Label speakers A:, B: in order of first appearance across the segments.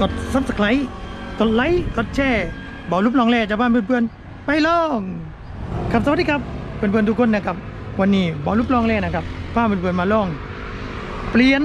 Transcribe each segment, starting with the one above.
A: กด subscribe กดไลค์กดแชร์บอกรูปลองแร่จากบ้านเพื่อนๆไปลองครับสวัสดีครับเพื่อนๆทุกคนนะครับ วันนี้บอกรูปลองแร่นะครับพาเพื่อนๆมาลอง เปลี่ยน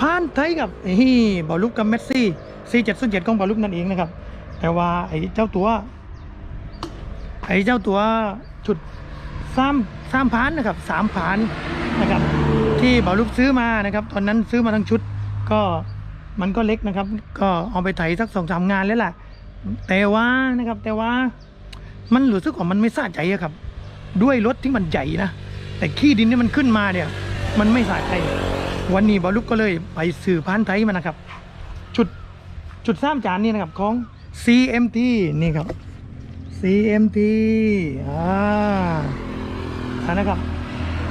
A: พานไทยกับฮีบอลลูกกับเมสซี่4707ของบอลลูกนั่นเองนะครับ แต่ว่าไอ้เจ้าตัว ไอ้เจ้าตัวชุดสามสามพานนะครับสามพานนะครับ ที่บอลลูกซื้อมานะครับ ตอนนั้นซื้อมาทั้งชุดก็ มันก็เล็กนะครับ ก็เอาไปไถสักสองสามงานแล้วแหละแต่ว่านะครับ แต่ว่ามันรู้สึกว่ามันไม่สะใจอะครับ ด้วยรถที่มันใหญ่นะแต่ขี้ดินที่มันขึ้นมาเนี่ย มันไม่สะใจวันนี้บอลลูกก็เลยไปสื่อพานไทยมานะครับ จุดจุดสามจานนี่นะครับของ CMT นี่ครับ CMT อ่านนะครับ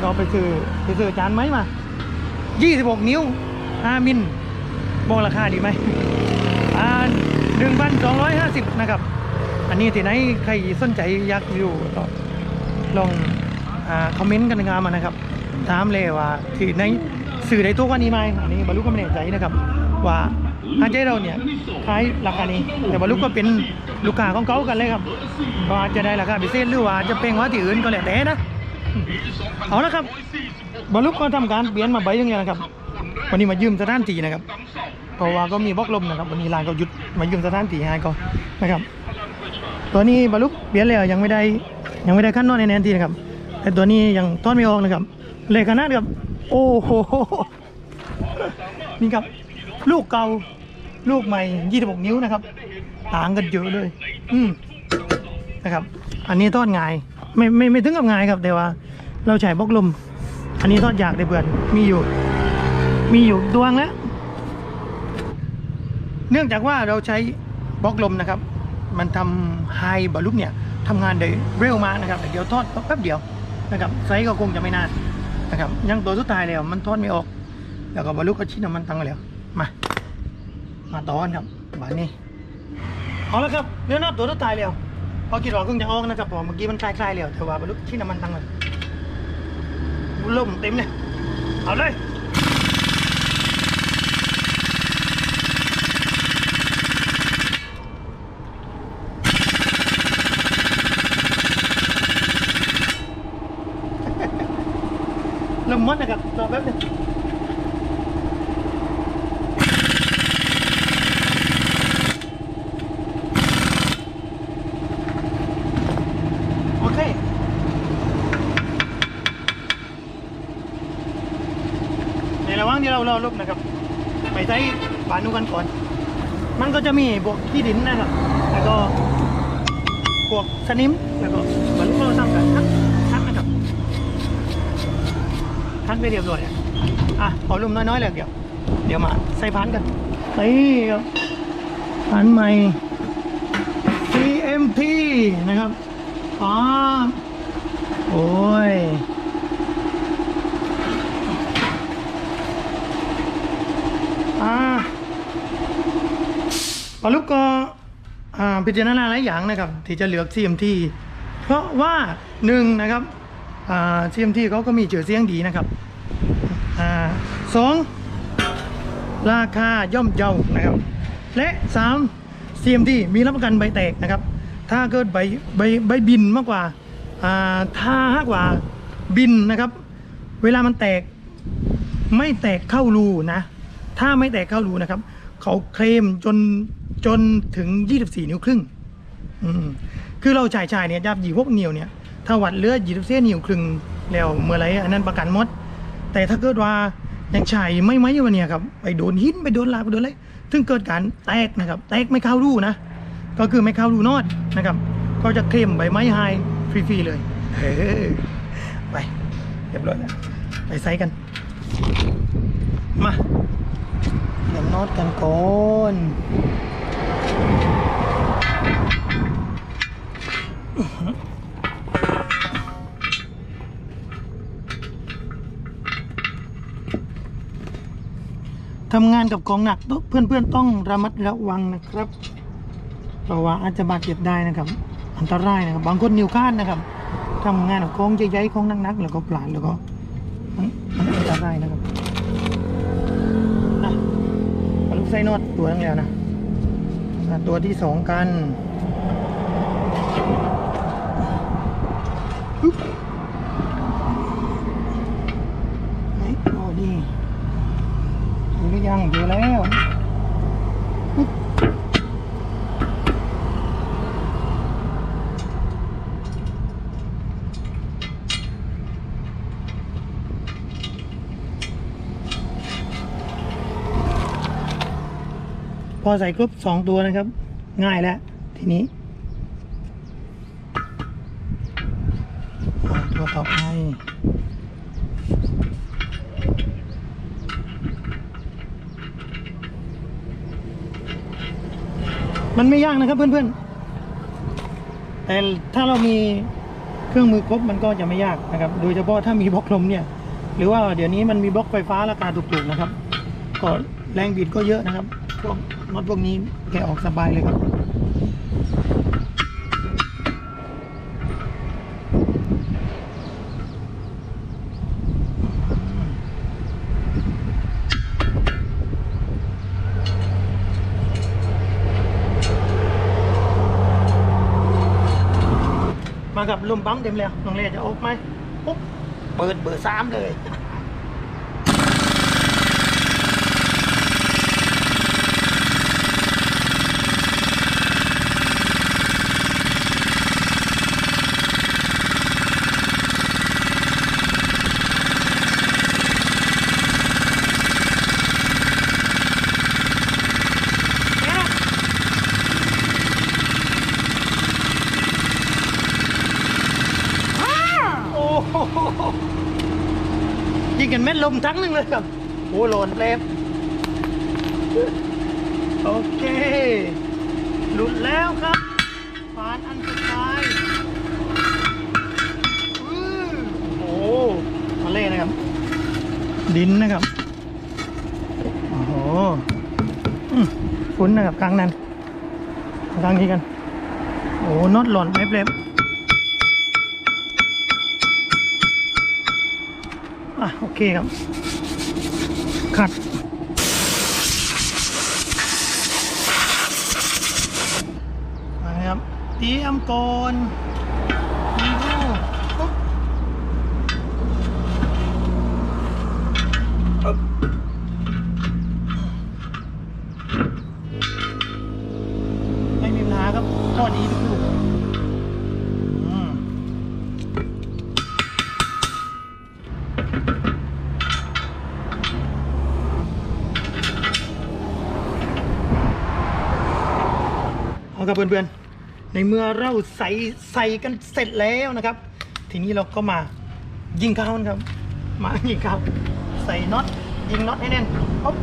A: เราไปซื้อไปซื้อจานไหมมา 26 นิ้ว5มิล บอกราคาดีไหมอ่า1,250นะครับ อันนี้ที่ไหนใครสนใจอยากอยู่ก็ลองอ่าคอมเมนต์กันงามานะครับ ถามเลยว่าที่ไหนสื่อใดตัวกว่านี้ไหมอันนี้บรรลุก็ไม่แน่ใจนะครับ ว่าอาเจเราเนี่ยขายราคานี้ แต่บรรลุก็เป็นลูกค้าของเขากันเลยครับก็อาจจะได้ราคาพิเศษหรือว่าจะเป็นว่าที่อื่นก็แล้วแต่นะเอาละครับบรรลุก็ทำการเปลี่ยนมาใบหนึงแล้วนะครับ วันนี้มายืมสถานที่นะครับ เพราะว่าก็มีบล็อกลมนะครับ วันนี้ร้านก็หยุดมายืมสถานที่ให้ก็นะครับ ตัวนี้บรรลุเปลี่ยนแล้วยังไม่ได้ยังไม่ได้ขั้นนอนในแนนทีนะครับ แต่ตัวนี้ยังทอดไม่ออกนะครับเลยขนาดครับ โอ้โหนี่ครับ ลูกเก่าลูกใหม่26นิ้วนะครับ ต่างกันเยอะเลย อืมนะครับ อันนี้ทอดง่ายไม่ไม่ไม่ถึงกับง่ายครับแต่ว่า เราใช้บล็อกลม อันนี้ทอดยากเลยเพื่อนมีอยู่ มีอยู่ดวงแล้ว เนื่องจากว่าเราใช้บล็อกลมนะครับ มันทำไฮบอลลูกเนี่ยทำงานได้เร็วมากนะครับแต่เดี๋ยวทอดแป๊บเดียวนะครับไซส์ก็คงจะไม่นานนะครับยังตัวสุดท้ายแล้วมันทอดไม่ออก แล้วก็บอลลูกก็ชิ้นน้ำมันตั้งไปแล้วมามาต่อกันครับบานนี้เอาละครับเนื้อหน้าตัวสุดท้ายแล้วพอคิดว่าคงจะออกนะครับเพอเมื่อกี้มันคลายๆแล้วแต่ว่าบอลลูกชิ้นน้ำมันตั้งเลยล่มเต็มเลยเอาเลย ล มมดนะครับรอแป๊บนึงโอเคในระหว่างที่เรารอลบนะครับ ไปใช้บานุกันก่อน มันก็จะมีพวกที่ดินนะครับ แล้วก็พวกสนิมแล้วก็เห พันไปเรียบร้อยอะอะขอรุมน้อยๆเลยเดี๋ยว เดี๋ยวมาใส่พันกันนี่ครับพันใหม่ CMT นะครับอ๋อโอ้ยอ่าปลุกก็อ่าพิจารณาหลายอย่างนะครับ ที่จะเลือก CMT เพราะว่าหนึ่งนะครับ เอ่า CMT เขาก็มีเจือเสียงดีนะครับอ่าสองราคาย่อมเยานะครับ และสาม CMT มีรับประกันใบแตกนะครับ ถ้าเกิดใบใบใบบินมากกว่าอ่าถ้าหากว่าบินนะครับ เวลามันแตกไม่แตกเข้ารูนะ ถ้าไม่แตกเข้ารูนะครับ เขาเคลมจนจนถึง 24 นิ้วครึ่ง คือเราจ่ายจ่ายเนี่ยยับยี่หกนิวเนี่ยถ้าวัดเลือดยี่สิบเส้นนิวครึ่งแล้วเมื่อไรอันนั้นประกันหมด แต่ถ้าเกิดว่ายังจ่ายไม่ไหมวันเนี้ยครับไปโดนหินไปโดนลาไปโดนอะไรถึงเกิดการแตกนะครับแตกไม่เข้ารูนะก็คือไม่เข้ารูนอดนะครับ ก็จะเคลมใบไม้ไฮฟรีๆเลยเออไปเรียบร้อยแล้วไปใส่กัน มาเดี๋ยวนอตกันก่อน ทำงานกับของหนักเพื่อนๆต้องระมัดระวังนะครับ เพราะว่าอาจจะบาดเจ็บได้นะครับ อันตรายนะครับ บางคนนิ้วคาดนะครับทำงานกับของใหญ่ๆของหนักๆแล้วก็ปลาดแล้วก็มันมันอันตรายนะครับอะลุกไส้นอดตัวนึงแล้วนะตัวที่สองกันปึ๊บ เฮ้ยโอ้ดีอยู่หรือยังอยู่แล้วพอใส่ครบสองตัวนะครับ ง่ายแล้วทีนี้อะตัวต่อไป มันไม่ยากนะครับเพื่อนๆ แต่ถ้าเรามีเครื่องมือครบมันก็จะไม่ยากนะครับ โดยเฉพาะถ้ามีบล็อกลมเนี่ย หรือว่าเดี๋ยวนี้มันมีบล็อกไฟฟ้าราคาถูกๆนะครับ ก็แรงบิดก็เยอะนะครับ พวกน็อตพวกนี้แกออกสบายเลยครับ มากับลมปั๊มเต็มแล้วน้องเล่จะออกไหมปุ๊บเปิดเบอร์สามเลย โอ้โหยิงกันเมทั้งหนึ่งเลยครับโอ้โหโหลนเล็บโอเคหลุดแล้วครับฝานอันสุดท้ายอื้อโอ้โหมาเล่นะครับ ดินนะครับโอ้โหอืมฟุ้นนะครับกลางนั้นกลางนี้กัน โอ้โน็อตหล่นเล็บเอะโอเคครับ ขัด นะครับเตรียมก่อน เอาครับเพื่อนๆ ในเมื่อเราใส่ใส่กันเสร็จแล้วนะครับ ทีนี้เราก็มายิงเข้านะครับ มายิงเข้าใส่น็อตยิงน็อตให้แน่นปุ๊บ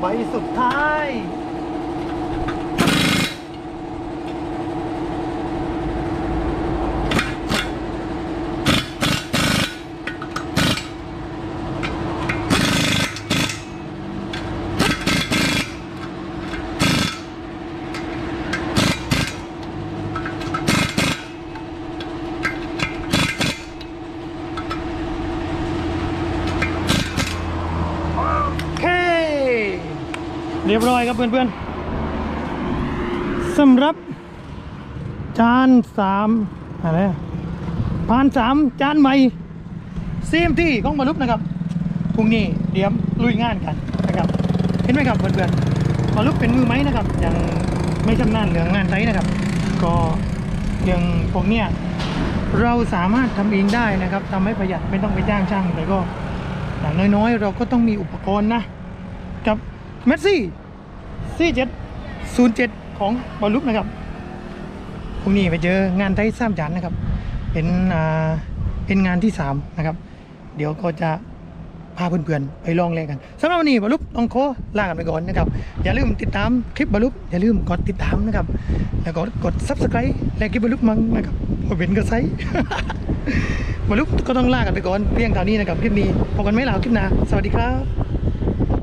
A: ใบสุดท้าย โอเค เพื่อนๆสำหรับ จานสามอะไรพานสามจานใหม่ซีมที่ของมนุษย์นะครับพรุ่งนี้เตรียมลุยงานกันนะครับเห็นไหมครับเพื่อนๆมนุษย์เป็นมือไม้นะครับยังไม่ชำนาญเรื่องงานไซนะครับ ก็เรื่องพวกเนี้ยเราสามารถทำเองได้นะครับทำให้ประหยัดไม่ต้องไปจ้างช่างแต่ก็อย่างน้อยๆ เราก็ต้องมีอุปกรณ์นะกับเมสซี่ ซี่เจ็ดศูนย์เจ็ดของบอลลุกนะครับพรุ่งนี้ไปเจองานไทยสามจันนะครับ เป็นอ่าเป็นงานที่สามนะครับ เดี๋ยวก็จะพาเพื่อนๆไปลองเล่นกันสำหรับวันนี้บอลลูต้องขอลากันไปก่อนนะครับอย่าลืมติดตามคลิปบอลลูอย่าลืมกดติดตามนะครับ แล้วก็กด subscribe และคลิปบอลลูมังนะครับพอเป็นก็ไซบอลลูก็ต้องลากันไปก่อนเพียงเท่านี้นะครับคลิปนี้พบกันไม่ลาคลิปหน้าสวัสดีครับ